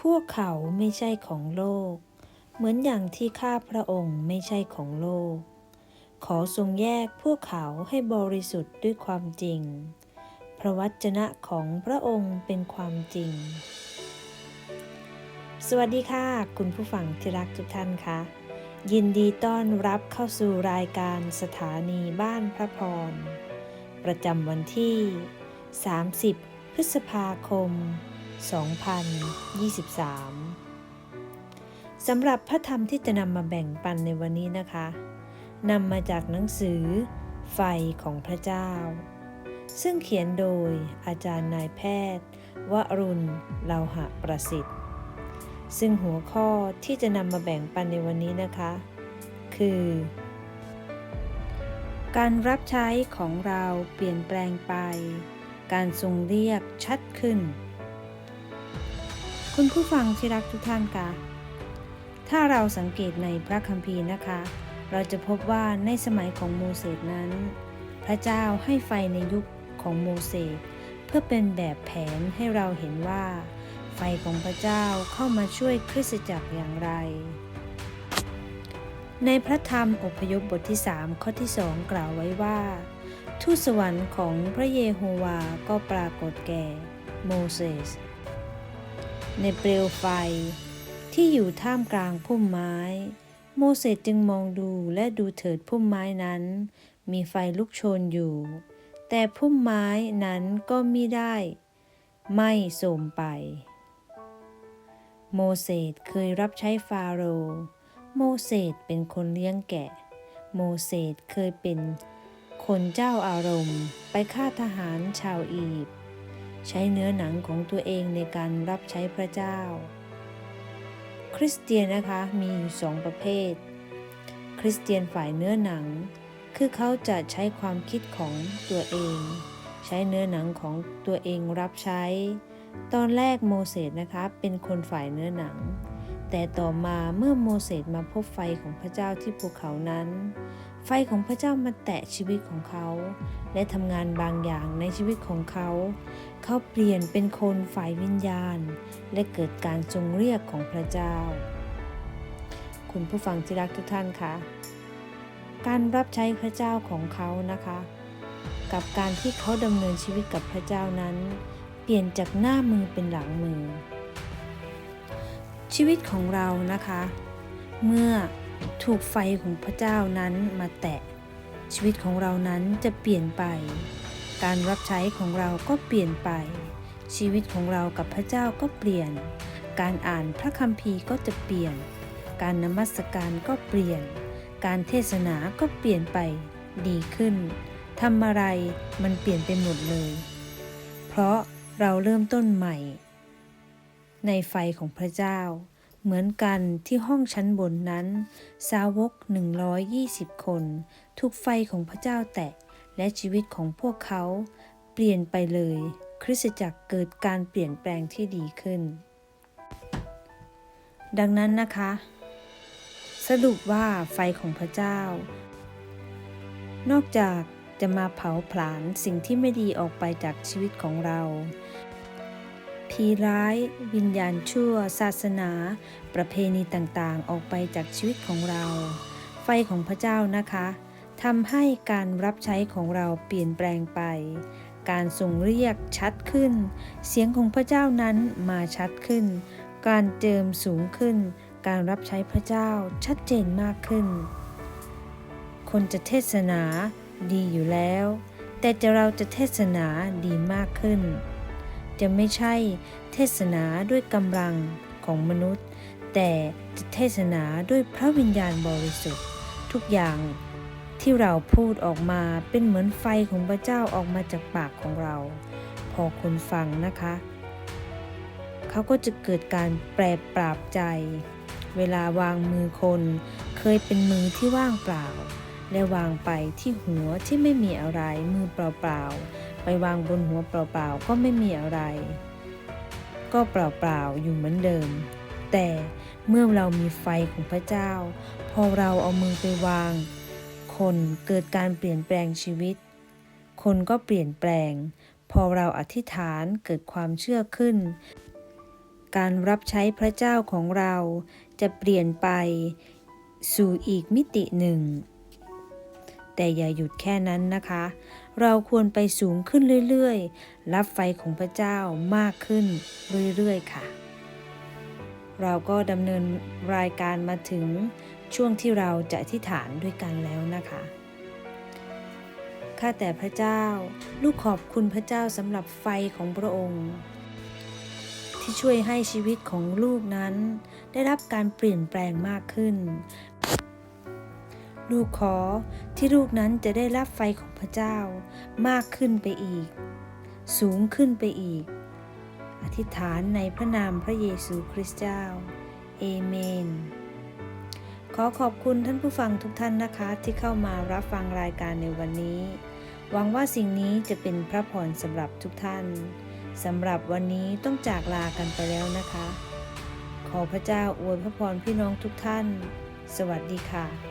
พวกเขาไม่ใช่ของโลก เหมือนอย่างที่ข้าพระองค์ไม่ใช่ของโลก ขอทรงแยกพวกเขาให้บริสุทธิ์ด้วยความจริง พระวจนะของพระองค์เป็นความจริง สวัสดีค่ะ คุณผู้ฟังที่รักทุกท่านคะยินดีต้อนรับเข้าสู่รายการสถานีบ้านพระพร ประจำวันที่ 30 พฤษภาคม 2023 สำหรับพระธรรมที่จะนำมาแบ่งปันในวันนี้นะคะนำมาจากหนังสือ ไฟของพระเจ้า ซึ่งเขียนโดยอาจารย์นายแพทย์ วรุณเลาหะประสิทธิ์ ซึ่งหัวข้อที่จะนำมาแบ่งปันในวันนี้นะคะ คือ การรับใช้ของเราเปลี่ยนแปลงไป การทรงเรียกชัดขึ้น คุณผู้ฟังที่รักทุกท่านคะถ้าเราสังเกตในพระคัมภีร์นะคะ เราจะพบว่าในสมัยของโมเสสนั้น พระเจ้าให้ไฟในยุคของโมเสสเพื่อเป็นแบบแผนให้เราเห็นว่า ไฟของพระเจ้าเข้ามาช่วยคริสตจักรอย่างไร ในพระธรรมอพยพบทที่ 3 ข้อที่ 2 กล่าวไว้ว่าทูตสวรรค์ของพระเยโฮวาก็ปรากฏแก่โมเสส ในเปลวไฟ ที่อยู่ท่ามกลางพุ่มไม้ โมเสสจึงมองดูและดูเถิดพุ่มไม้นั้น มีไฟลุกโชนอยู่ แต่พุ่มไม้นั้นก็มิได้ ไม่โสมไป โมเสสเคยรับใช้ฟาโรห์โมเสสเป็นคนเลี้ยงแกะ โมเสสเคยเป็นคนเจ้าอารมณ์ ไปฆ่าทหารชาวอียิปต์ ใช้เนื้อหนังของตัวเองในการรับใช้พระเจ้า คริสเตียนนะคะมีอยู่สองประเภท คริสเตียนฝ่ายเนื้อหนัง คือเขาจะใช้ความคิดของตัวเอง ใช้เนื้อหนังของตัวเองรับใช้ ตอนแรกโมเสสนะคะเป็นคนฝ่ายเนื้อหนัง แต่ต่อมาเมื่อโมเสสมาพบไฟของพระเจ้าที่ภูเขานั้น ไฟของพระเจ้ามาแตะชีวิตของเขา และทำงานบางอย่างในชีวิตของเขา เขาเปลี่ยนเป็นคนฝ่ายวิญญาณ และเกิดการทรงเรียกของพระเจ้า คุณผู้ฟังที่รักทุกท่านคะการรับใช้พระเจ้าของเขานะคะ กับการที่เขาดำเนินชีวิตกับพระเจ้านั้น เปลี่ยนจากหน้ามือเป็นหลังมือ ชีวิตของเรานะคะ เมื่อถูกไฟของพระเจ้านั้นมาแตะ ชีวิตของเรานั้นจะเปลี่ยนไป การรับใช้ของเราก็เปลี่ยนไป ชีวิตของเรากับพระเจ้าก็เปลี่ยน การอ่านพระคัมภีร์ก็จะเปลี่ยน การนมัสการก็เปลี่ยน การเทศนาก็เปลี่ยนไปดีขึ้นทำอะไรมันเปลี่ยนไปหมดเลย เพราะเราเริ่มต้นใหม่ ในไฟของพระเจ้า เหมือนกันที่ห้องชั้นบนนั้น สาวก 120 คน ถูกไฟของพระเจ้าแตะ และชีวิตของพวกเขาเปลี่ยนไปเลย คริสตจักรเกิดการเปลี่ยนแปลงที่ดีขึ้น ดังนั้นนะคะ สรุปว่าไฟของพระเจ้า นอกจากจะมาเผาผลาญสิ่งที่ไม่ดีออกไปจากชีวิตของเรา ผีร้าย วิญญาณชั่ว ศาสนา ประเพณีต่างๆ ออกไปจากชีวิตของเรา ไฟของพระเจ้านะคะทำให้การรับใช้ของเราเปลี่ยนแปลงไป การทรงเรียกชัดขึ้น เสียงของพระเจ้านั้นมาชัดขึ้น การเจิมสูงขึ้น การรับใช้พระเจ้าชัดเจนมากขึ้น คนจะเทศนาดีอยู่แล้ว แต่จะเราจะเทศนาดีมากขึ้น จะไม่ใช่เทศนาด้วยกำลังของมนุษย์ แต่จะเทศนาด้วยพระวิญญาณบริสุทธิ์ ทุกอย่างที่เราพูดออกมาเป็นเหมือนไฟของพระเจ้าออกมาจากปากของเรา พอคนฟังนะคะ เขาก็จะเกิดการแปรปราบใจ เวลาวางมือคนเคยเป็นมือที่ว่างเปล่า และวางไปที่หัวที่ไม่มีอะไรมือเปล่าๆ ไปวางบนหัวเปล่าๆก็ไม่มีอะไร ก็เปล่าๆอยู่เหมือนเดิม แต่เมื่อเรามีไฟของพระเจ้า พอเราเอามือไปวาง คนเกิดการเปลี่ยนแปลงชีวิต คนก็เปลี่ยนแปลง พอเราอธิษฐานเกิดความเชื่อขึ้น การรับใช้พระเจ้าของเราจะเปลี่ยนไปสู่อีกมิติหนึ่ง แต่อย่าหยุดแค่นั้นนะคะ เราควรไปสูงขึ้นเรื่อยๆ รับไฟของพระเจ้ามากขึ้นเรื่อยๆค่ะ เราก็ดำเนินรายการมาถึงช่วงที่เราจะอธิษฐานด้วยกันแล้วนะคะข้าแต่พระเจ้า ลูกขอบคุณพระเจ้าสำหรับไฟของพระองค์ ที่ช่วยให้ชีวิตของลูกนั้น ได้รับการเปลี่ยนแปลงมากขึ้น ลูกขอที่ลูกนั้นจะได้รับไฟของพระเจ้ามากขึ้นไปอีก สูงขึ้นไปอีก อธิษฐานในพระนามพระเยซูคริสต์เจ้า เอเมน ขอขอบคุณท่านผู้ฟังทุกท่านนะคะที่เข้ามารับฟังรายการในวันนี้ หวังว่าสิ่งนี้จะเป็นพระพรสำหรับทุกท่านสำหรับวันนี้ต้องจากลากันไปแล้วนะคะ ขอพระเจ้าอวยพระพรพี่น้องทุกท่าน สวัสดีค่ะ